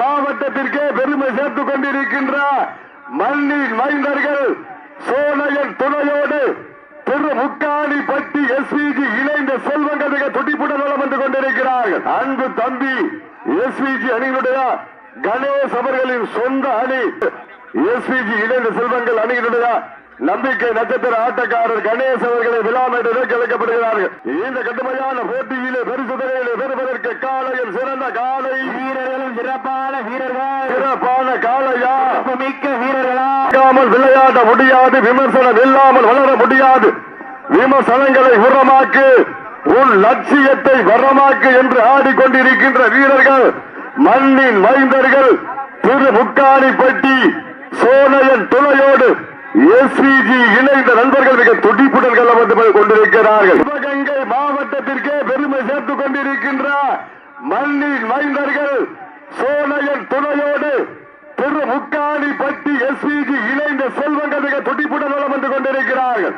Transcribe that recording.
மாவட்டத்திற்கே பெருமை சேர்த்துக் கொண்டிருக்கின்ற மல்லின் மைந்தர்கள் சோழையன் துணையோடு திரு முக்காணி பட்டி எஸ்பிஜி இணைந்த செல்வங்கள் மிக துடிப்புடன் வளம் வந்து கொண்டிருக்கிறார்கள். அன்பு தம்பி எஸ்பிஜி அணியினுடைய கணேஷ் அவர்களின் சொந்த அணி. எஸ்பிஜி இணைந்த செல்வங்கள் அணியினுடைய நம்பிக்கை நட்சத்திர ஆட்டக்காரர் கணேஷ் அவர்களை விழாமேட்டு அழைக்கப்படுகிறார்கள் இந்த கடுமையான போட்டியிலே பெருசுதலையிலே பெறுவதற்கு காலையில் சிறந்த காலை. சிறப்பான வீரர்கள். சிறப்பான காலையா மிக்க வீரர்களா. விளையாட முடியாது விமர்சனம் இல்லாமல் வளர முடியாது. விமர்சனங்களை உரமாக்கு உன் லட்சியத்தை வரமாக்கு என்று ஆடிக்கொண்டிருக்கின்ற வீரர்கள் மண்ணின் மைந்தர்கள் திரு முக்காணிப்பட்டி சோனையன் துணையோடு எஸ்பிஜி இணைந்த நண்பர்கள் மிக துடிப்புடன் கல வந்து கொண்டிருக்கிறார்கள். சிவகங்கை மாவட்டத்திற்கே பெருமை சேர்த்துக் கொண்டிருக்கின்ற மண்ணின் மைந்தர்கள் துணையோடு திரு முக்காணி பட்டி எஸ்பிஜி இணைந்த செல்வங்கள் மிக துடிப்புடன் வளம் வந்து கொண்டிருக்கிறார்கள்.